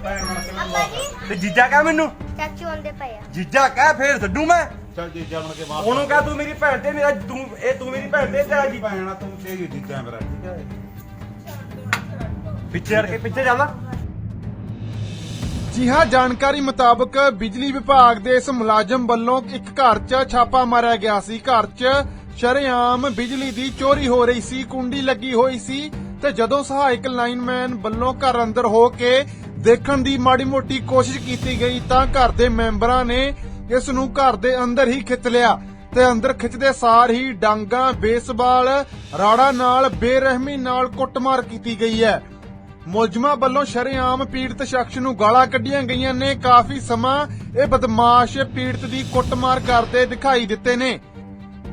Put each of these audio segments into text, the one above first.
ਜੀ ਤੇ ਜੀਜਾ ਕਹ ਮੈਨੂੰ? ਚਾਚੂ ਆਉਂਦੇ ਪਏ ਆ। ਜੀਜਾ ਕਹਿ ਫੇਰ ਛੱਡੂ ਮੈਂ? ਚੱਲ ਜੀਜਾ ਬਣ ਕੇ ਮਾਫ ਉਹਨੂੰ ਕਹ ਤੂੰ ਮੇਰੀ ਭੈਣ ਤੇ ਮੇਰਾ ਤੂੰ ਇਹ ਤੂੰ ਮੇਰੀ ਭੈਣ ਤੇ ਤੇ ਆ ਜੀ। ਭੈਣ ਤੂੰ ਤੇਰੀ ਜੀਜਾ ਮੇਰਾ। ਠੀਕ ਹੈ ਪਿੱਛੇ ਹਟ ਕੇ ਪਿੱਛੇ ਚੱਲ। ਜੀ ਹਾਂ ਜਾਣਕਾਰੀ ਮੁਤਾਬਕ ਬਿਜਲੀ ਵਿਭਾਗ ਦੇ ਇਸ ਮੁਲਾਜ਼ਮ ਵੱਲੋਂ ਇੱਕ ਘਰ 'ਚ ਛਾਪਾ ਮਾਰਿਆ ਗਿਆ ਸੀ। ਘਰ 'ਚ ਸ਼ਰੇਆਮ ਬਿਜਲੀ ਦੀ ਚੋਰੀ ਹੋ ਰਹੀ ਸੀ ਕੁੰਡੀ ਲੱਗੀ ਹੋਈ ਸੀ ਤੇ ਜਦੋਂ ਸਹਾਇਕ ਲਾਈਨਮੈਨ ਵੱਲੋਂ ਘਰ ਅੰਦਰ ਹੋ ਕੇ ਦੇਖਣ ਦੀ ਮਾੜੀ ਮੋਟੀ ਕੋਸ਼ਿਸ਼ ਕੀਤੀ ਗਈ ਤਾਂ ਘਰ ਦੇ ਮੈਂਬਰਾਂ ਨੇ ਇਸ ਨੂੰ ਘਰ ਦੇ ਅੰਦਰ ਹੀ ਖਿੱਚ ਲਿਆ ਤੇ ਅੰਦਰ ਖਿੱਚਦੇ ਸਾਰ ਹੀ ਡਾਂਗਾ, ਬੇਸਬਾਲ, ਰਾੜਾ ਨਾਲ, ਬੇਰਹਿਮੀ ਨਾਲ ਕੁੱਟਮਾਰ ਕੀਤੀ ਗਈ ਹੈ। ਮੁਲਜ਼ਮਾਂ ਵੱਲੋਂ ਸ਼ਰੇਆਮ ਪੀੜਤ ਸ਼ਖਸ ਨੂੰ ਗਾਲਾਂ ਕੱਢੀਆਂ ਗਈਆਂ ਨੇ। ਕਾਫੀ ਸਮਾਂ ਇਹ ਬਦਮਾਸ਼ ਪੀੜਤ ਦੀ ਕੁੱਟਮਾਰ ਕਰਦੇ ਦਿਖਾਈ ਦਿੱਤੇ ਨੇ।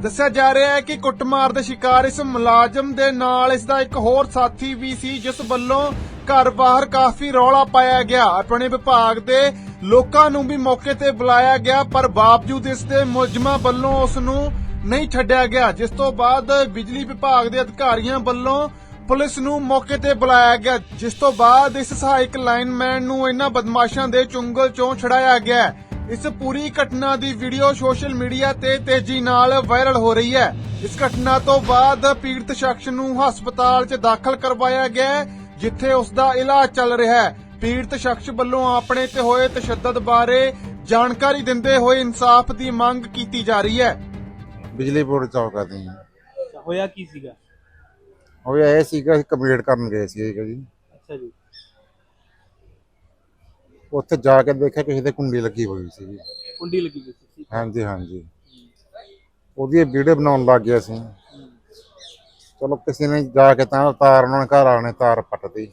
ਦੱਸਿਆ ਜਾ ਰਿਹਾ ਹੈ ਕਿ ਕੁੱਟਮਾਰ ਦੇ ਸ਼ਿਕਾਰ ਇਸ ਮੁਲਾਜ਼ਮ ਦੇ ਨਾਲ ਇਸ ਦਾ ਇੱਕ ਹੋਰ ਸਾਥੀ ਵੀ ਸੀ, ਜਿਸ ਵੱਲੋਂ ਘਰ ਬਾਹਰ ਕਾਫੀ ਰੌਲਾ ਪਾਇਆ ਗਿਆ। ਆਪਣੇ ਵਿਭਾਗ ਦੇ ਲੋਕਾਂ ਨੂੰ ਵੀ ਮੌਕੇ ਤੇ ਬੁਲਾਇਆ ਗਿਆ, ਪਰ ਬਾਵਜੂਦ ਇਸ ਦੇ ਮੁਲਜ਼ਮਾਂ ਵੱਲੋਂ ਉਸ ਨੂੰ ਨਹੀਂ ਛੱਡਿਆ ਗਿਆ, ਜਿਸ ਤੋਂ ਬਾਅਦ ਬਿਜਲੀ ਵਿਭਾਗ ਦੇ ਅਧਿਕਾਰੀਆਂ ਵੱਲੋਂ ਪੁਲਿਸ ਨੂੰ ਮੌਕੇ ਤੇ ਬੁਲਾਇਆ ਗਿਆ, ਜਿਸ ਤੋਂ ਬਾਅਦ ਇਸ ਸਹਾਇਕ ਲਾਈਨਮੈਨ ਨੂੰ ਇਹਨਾਂ ਬਦਮਾਸ਼ਾਂ ਦੇ ਚੁੰਗਲ ਚੋਂ ਛੁਡਾਇਆ ਗਿਆ। ਇਸ ਪੂਰੀ ਘਟਨਾ ਦੀ ਵੀਡੀਓ ਸੋਸ਼ਲ ਮੀਡੀਆ ਤੇ ਤੇਜ਼ੀ ਨਾਲ ਵਾਇਰਲ ਹੋ ਰਹੀ ਹੈ। ਇਸ ਘਟਨਾ ਤੋਂ ਬਾਅਦ ਪੀੜਤ ਸ਼ਖਸ ਨੂੰ ਹਸਪਤਾਲ 'ਚ ਦਾਖਲ ਕਰਵਾਇਆ ਗਿਆ। ਜਿੱਥੇ ਉਸ ਦਾ ਇਲਾਜ ਚੱਲ ਰਿਹਾ ਹੈ। ਪੀੜਤ ਸ਼ਖਸ ਵੱਲੋਂ ਆਪਣੇ ਤੇ ਹੋਏ ਤਸ਼ੱਦਦ ਬਾਰੇ ਜਾਣਕਾਰੀ ਦਿੰਦੇ ਹੋਏ ਇਨਸਾਫ ਦੀ ਮੰਗ ਕੀਤੀ ਜਾ ਰਹੀ ਹੈ। ਬਿਜਲੀ ਬੋਰਡ ਚੌਕਾ ਦੀ ਅੱਛਾ, ਹੋਇਆ ਕੀ ਸੀਗਾ? ਉਹ ਇਹ ਸੀਗਾ ਅਸੀਂ ਕੰਪਲੀਟ ਕਰਨ ਗਏ ਸੀ ਜੀ। ਅੱਛਾ ਜੀ। ਉੱਥੇ ਜਾ ਕੇ ਦੇਖਿਆ ਕਿਸੇ ਦੇ ਕੁੰਡੀ ਲੱਗੀ ਹੋਈ ਸੀ। ਕੁੰਡੀ ਲੱਗੀ ਹੋਈ ਸੀ ਹਾਂਜੀ ਹਾਂਜੀ। ਉਹਦੀ ਵੀਡੀਓ ਬਣਾਉਣ ਲੱਗ ਗਿਆ ਸੀ। ਚਲੋ ਕਿਸੇ ਨੇ ਜਾ ਕੇ ਤਾਂ ਤਾਰ ਉਹਨਾਂ ਨੇ ਘਰ ਆਣੇ ਤਾਰ ਪੱਟਦੀ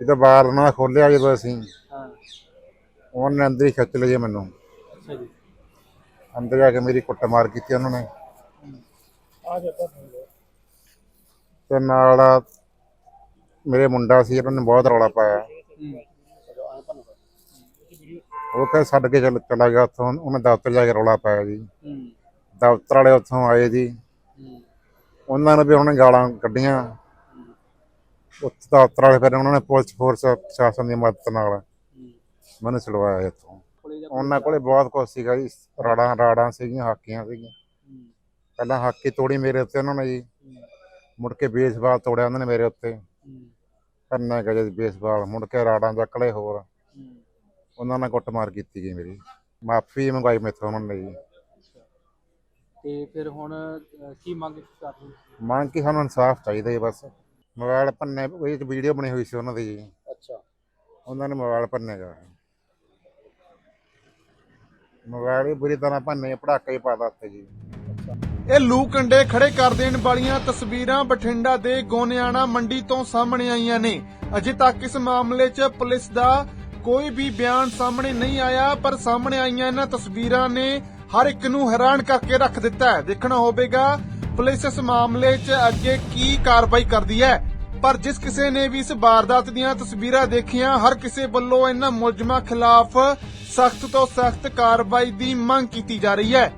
ਇਹਦਾ ਬਾਹਰ ਉਹਨਾਂ ਖੋਲਿਆ ਜਦੋਂ ਅਸੀਂ। ਹਾਂ। ਉਹਨਾਂ ਨੇ ਅੰਦਰ ਹੀ ਖਿੱਚ ਲਿਆ ਮੈਨੂੰ। ਅੱਛਾ ਜੀ। ਅੰਦਰ ਜਾ ਕੇ ਮੇਰੀ ਕੁੱਟਮਾਰ ਕੀਤੀ ਉਹਨਾਂ ਨੇ। ਤੇ ਨਾਲ ਮੇਰੇ ਮੁੰਡਾ ਸੀ ਉਹਨਾਂ ਨੇ ਬਹੁਤ ਰੌਲਾ ਪਾਇਆ। ਉਹ ਕਹੇ ਛੱਡ ਕੇ ਚੱਲ ਚਲਾ ਗਿਆ ਉੱਥੋਂ। ਉਹਨੇ ਦਫ਼ਤਰ ਜਾ ਕੇ ਰੌਲਾ ਪਾਇਆ ਜੀ। ਹੂੰ। ਦਫ਼ਤਰ ਵਾਲੇ ਉੱਥੋਂ ਆਏ ਜੀ। ਉਹਨਾਂ ਨੇ ਵੀ ਉਹਨੇ ਗਾਲਾਂ ਕੱਢੀਆਂ। ਉੱਥੇ ਦਫ਼ਤਰ ਵਾਲੇ ਫਿਰ ਉਹਨਾਂ ਨੇ ਪੁਲਿਸ ਫੋਰਸ ਪ੍ਰਸ਼ਾਸਨ ਦੀ ਮਦਦ ਨਾਲ ਮੈਨੂੰ ਛੁਡਵਾਇਆ ਇੱਥੋਂ। ਉਹਨਾਂ ਕੋਲੇ ਬਹੁਤ ਕੁਛ ਸੀਗਾ ਜੀ। ਰਾੜਾਂ ਰਾੜਾਂ ਸੀਗੀਆਂ, ਹਾਕੀਆਂ ਸੀਗੀਆਂ। ਪਹਿਲਾਂ ਹਾਕੀ ਤੋੜੀ ਮੇਰੇ ਉੱਤੇ ਉਹਨਾਂ ਨੇ ਜੀ। ਮੁੜ ਕੇ ਬੇਸਬਾਲ ਤੋੜਿਆ ਉਹਨਾਂ ਨੇ ਮੇਰੇ ਉੱਤੇ। ਕਰਨਾ ਗਜੇ ਬੇਸਬਾਲ, ਮੁੜ ਕੇ ਰਾੜਾਂ ਚੱਕ ਲਏ ਹੋਰ। ਉਹਨਾਂ ਨਾਲ ਕੁੱਟਮਾਰ ਕੀਤੀ ਗਈ ਮੇਰੀ। ਮਾਫੀ ਮੰਗਵਾਈ ਮੈਥੋਂ ਉਹਨਾਂ ਨੇ ਜੀ। ਤੇ ਫਿਰ ਹੁਣ ਅਹ, ਕੀ ਮੰਗ ਕਰ ਰਹੇ ਹੋ? ਮੰਗ ਕਿ ਸਾਨੂੰ ਇਨਸਾਫ ਚਾਹੀਦਾ ਜੀ ਬਸ। ਮੋਬਾਈਲ ਭੰਨੇ ਉਹ ਇੱਕ ਵੀਡੀਓ ਬਣੀ ਹੋਈ ਸੀ ਉਹਨਾਂ ਦੀ ਜੀ। ਅੱਛਾ। ਉਹਨਾਂ ਨੇ ਮੋਬਾਈਲ ਭੰਨੇਗਾ ਮੋਬਾਈਲ ਵੀ ਬੁਰੀ ਤਰ੍ਹਾਂ ਭੰਨੇ ਪੜਾਕਾ ਹੀ ਪਾਦਾ ਉੱਤੇ ਜੀ। ਇਹ ਲੂ ਕੰਡੇ ਖੜੇ ਕਰ ਦੇਣ ਵਾਲੀਆਂ ਤਸਵੀਰਾਂ ਬਠਿੰਡਾ ਦੇ ਗੋਨਿਆਣਾ ਮੰਡੀ ਤੋਂ ਸਾਹਮਣੇ ਆਈਆਂ ਨੇ। ਅਜੇ ਤੱਕ ਇਸ ਮਾਮਲੇ 'ਚ ਪੁਲਿਸ ਦਾ ਕੋਈ ਵੀ ਬਿਆਨ ਸਾਹਮਣੇ ਨਹੀਂ ਆਇਆ ਪਰ ਸਾਹਮਣੇ ਆਈਆਂ ਇਹਨਾਂ ਤਸਵੀਰਾਂ ਨੇ ਹਰ ਇੱਕ ਨੂੰ ਹੈਰਾਨ ਕਰਕੇ ਰੱਖ ਦਿੱਤਾ ਹੈ। ਦੇਖਣਾ ਹੋਵੇਗਾ, ਪੁਲਿਸ ਇਸ ਮਾਮਲੇ 'ਚ ਅੱਗੇ ਕੀ ਕਾਰਵਾਈ ਕਰਦੀ ਹੈ। ਪਰ ਜਿਸ ਕਿਸੇ ਨੇ ਵੀ ਇਸ ਵਾਰਦਾਤ ਦੀਆਂ ਤਸਵੀਰਾਂ ਦੇਖੀਆਂ, ਹਰ ਕਿਸੇ ਵੱਲੋਂ ਇਹਨਾਂ ਮੁਲਜ਼ਮਾਂ ਖਿਲਾਫ ਸਖਤ ਤੋਂ ਸਖਤ ਕਾਰਵਾਈ ਦੀ ਮੰਗ ਕੀਤੀ ਜਾ ਰਹੀ ਹੈ।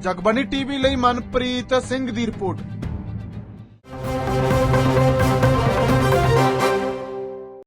ਜਗਬਾਨੀ ਟੀਵੀ ਲਈ ਮਨਪ੍ਰੀਤ ਸਿੰਘ ਦੀ ਰਿਪੋਰਟ।